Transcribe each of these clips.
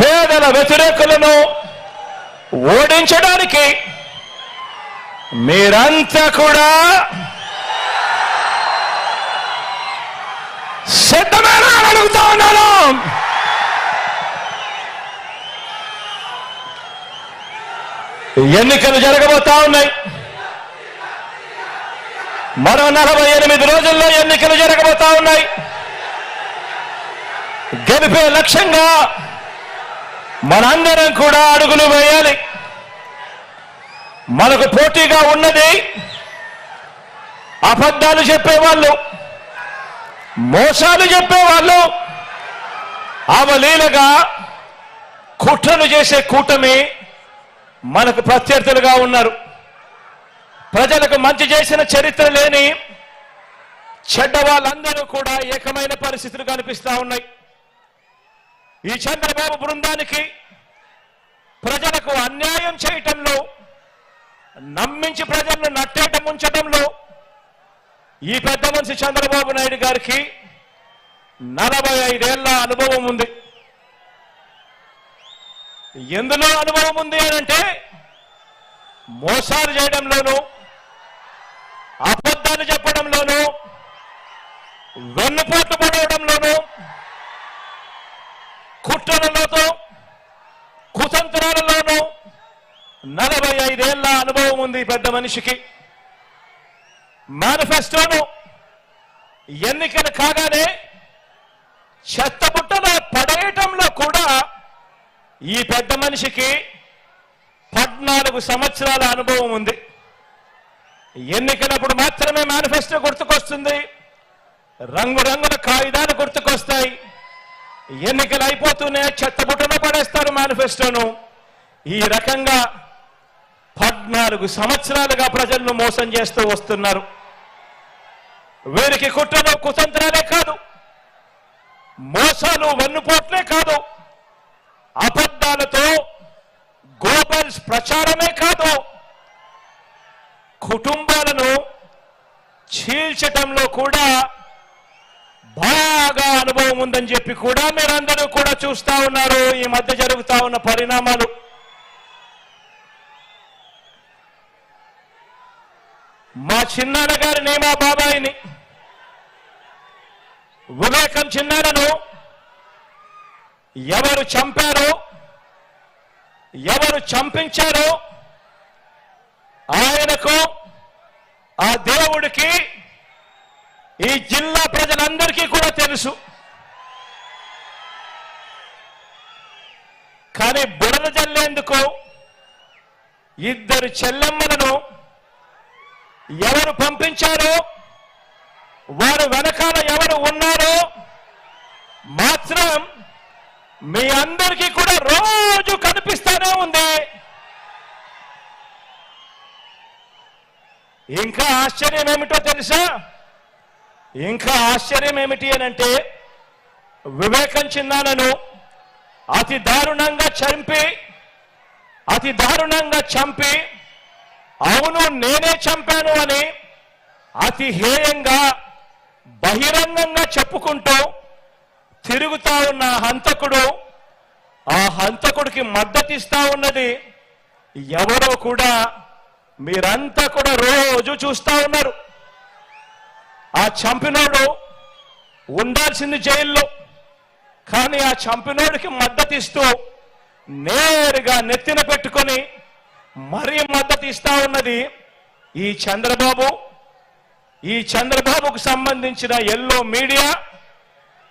పేదల వ్యతిరేకులను ఓడించడానికి మీరంతా కూడా సిద్ధమైన అడుగుతా ఉన్నాను. ఎన్నికలు జరగబోతా ఉన్నాయి. మరో నలభై ఎనిమిది రోజుల్లో ఎన్నికలు జరగబోతా ఉన్నాయి. గెలిపే లక్ష్యంగా మనందరం కూడా అడుగులు వేయాలి. మనకు పోటీగా ఉన్నది అబద్ధాలు చెప్పేవాళ్ళు మోసాలు చెప్పేవాళ్ళు అవలీలగా కుట్రలు చేసే కూటమి మనకు ప్రత్యర్థులుగా ఉన్నారు. ప్రజలకు మంచి చేసిన చరిత్ర లేని చెడ్డ వాళ్ళందరూ కూడా ఏకమైన పరిస్థితులు కనిపిస్తా ఉన్నాయి. ఈ చంద్రబాబు బృందానికి ప్రజలకు అన్యాయం చేయటంలో నమ్మించి ప్రజలను నట్టేట ముంచడంలో ఈ పెద్ద మనిషి చంద్రబాబు నాయుడు గారికి నలభై ఐదేళ్ళ అనుభవం ఉంది. ఎందులో అనుభవం ఉంది అని అంటే మోసాలు చేయడంలోనూ అబద్ధాలు చెప్పడంలోనూ వెన్నుపోట్లు పడవడం కుట్రలతో కుతంత్రాలలోనూ నలభై ఐదేళ్ళ అనుభవం ఉంది పెద్ద మనిషికి. మేనిఫెస్టోను ఎన్నికలు కాగానే చెత్తబుట్టలో పడేయటంలో కూడా ఈ పెద్ద మనిషికి పద్నాలుగు సంవత్సరాల అనుభవం ఉంది. ఎన్నికలప్పుడు మాత్రమే మేనిఫెస్టో గుర్తుకొస్తుంది. రంగురంగుల కాగితాలు గుర్తుకొస్తాయి. ఎన్నికలు అయిపోతూనే చెత్తబుట్టలో పడేస్తారు మేనిఫెస్టోను. ఈ రకంగా పద్నాలుగు సంవత్సరాలుగా ప్రజలను మోసం చేస్తూ వస్తున్నారు. వీరికి కుట్రలు కుతంత్రాలే కాదు. మోసాలు వెన్నుపోట్లే కాదు. అబద్ధాలతో గోబల్స్ ప్రచారమే కాదు. కుటుంబాలను చీల్చటంలో కూడా బాగా అనుభవం ఉందని చెప్పి కూడా మీరందరూ కూడా చూస్తా ఉన్నారు. ఈ మధ్య జరుగుతా ఉన్న పరిణామాలు. మా చిన్నాన్న గారి నేమా బాబాయిని. వివేకం చిన్నాడను ఎవరు చంపారో ఎవరు చంపించారో ఆయనకు ఆ దేవుడికి ఈ జిల్లా ప్రజలందరికీ కూడా తెలుసు. కానీ బురద జల్లేందుకు ఇద్దరు చెల్లెమ్మలను ఎవరు పంపించారో వారు వెనకాల ఎవరు ఉన్నారో మాత్రం మీ అందరికీ కూడా రోజు కనిపిస్తానే ఉంది. ఇంకా ఆశ్చర్యం ఏమిటో తెలుసా? ఇంకా ఆశ్చర్యం ఏమిటి అని అంటే వివేకం చిన్నానను అతి దారుణంగా చంపి అతి దారుణంగా చంపి అవును నేనే చంపాను అని అతి హేయంగా బహిరంగంగా చెప్పుకుంటూ తిరుగుతా ఉన్న హంతకుడు ఆ హంతకుడికి మద్దతిస్తా ఉన్నది ఎవరో కూడా మీరంతా కూడా రోజు చూస్తా ఉన్నారు. ఆ చంపినోడు ఉండాల్సింది జైల్లో కానీ ఆ చంపినోడికి మద్దతిస్తూ నేరుగా నెత్తిన పెట్టుకొని మరీ మద్దతు ఇస్తా ఉన్నది ఈ చంద్రబాబు. ఈ చంద్రబాబుకు సంబంధించిన ఎల్లో మీడియా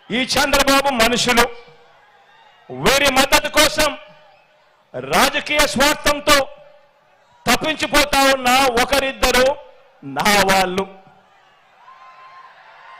ఈ చంద్రబాబు మనుషులు. వీరి మద్దతు కోసం రాజకీయ స్వార్థంతో తప్పించిపోతా ఉన్న ఒకరిద్దరు నా వాళ్ళు.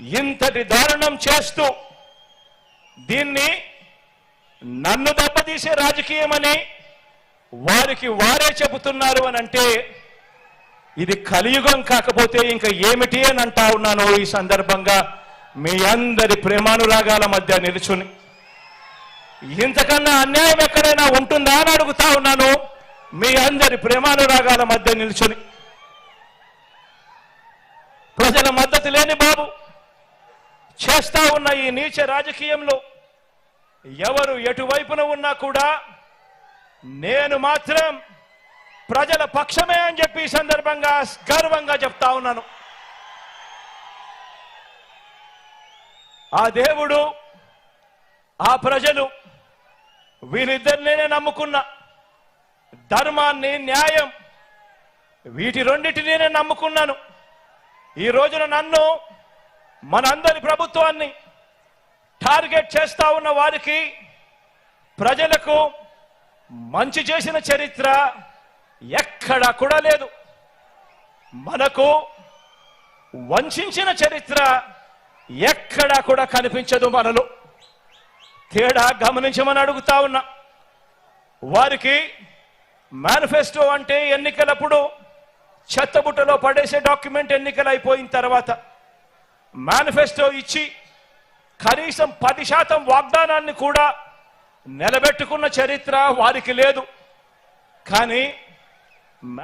ఇంతటి దారుణం చేస్తూ దీన్ని నన్ను దెబ్బతీసే రాజకీయమని వారికి వారే చెబుతున్నారు అని అంటే ఇది కలియుగం కాకపోతే ఇంకా ఏమిటి అని అంటా ఉన్నాను ఈ సందర్భంగా మీ అందరి ప్రేమానురాగాల మధ్య నిలుచుని. ఇంతకన్నా అన్యాయం ఎక్కడైనా ఉంటుందా అని అడుగుతా ఉన్నాను. మీ అందరి ప్రేమానురాగాల మధ్య నిలుచుని. ప్రజల మద్దతు లేని బాబు. చేస్తా ఉన్న ఈ నీచ రాజకీయంలో ఎవరు ఎటువైపున ఉన్నా కూడా నేను మాత్రం ప్రజల పక్షమే అని చెప్పి ఈ సందర్భంగా గర్వంగా చెప్తా ఉన్నాను. ఆ దేవుడు ఆ ప్రజలు వీరిద్దరినే నమ్ముకున్నా. ధర్మాన్ని న్యాయం వీటి రెండింటినీ నేను నమ్ముకున్నాను. ఈ రోజున నన్ను మనందరి ప్రభుత్వాన్ని టార్గెట్ చేస్తా ఉన్న వారికి ప్రజలకు మంచి చేసిన చరిత్ర ఎక్కడా కూడా లేదు. మనకు వంచిన చరిత్ర ఎక్కడా కూడా కనిపించదు మనలో. తేడా గమనించమని అడుగుతా ఉన్నా. వారికి మేనిఫెస్టో అంటే ఎన్నికలప్పుడు చెత్తబుట్టలో పడేసే డాక్యుమెంట్ ఎన్నికలు అయిపోయిన తర్వాత మేనిఫెస్టో ఇచ్చి కనీసం పది శాతం వాగ్దానాన్ని కూడా నిలబెట్టుకున్న చరిత్ర వారికి లేదు. కానీ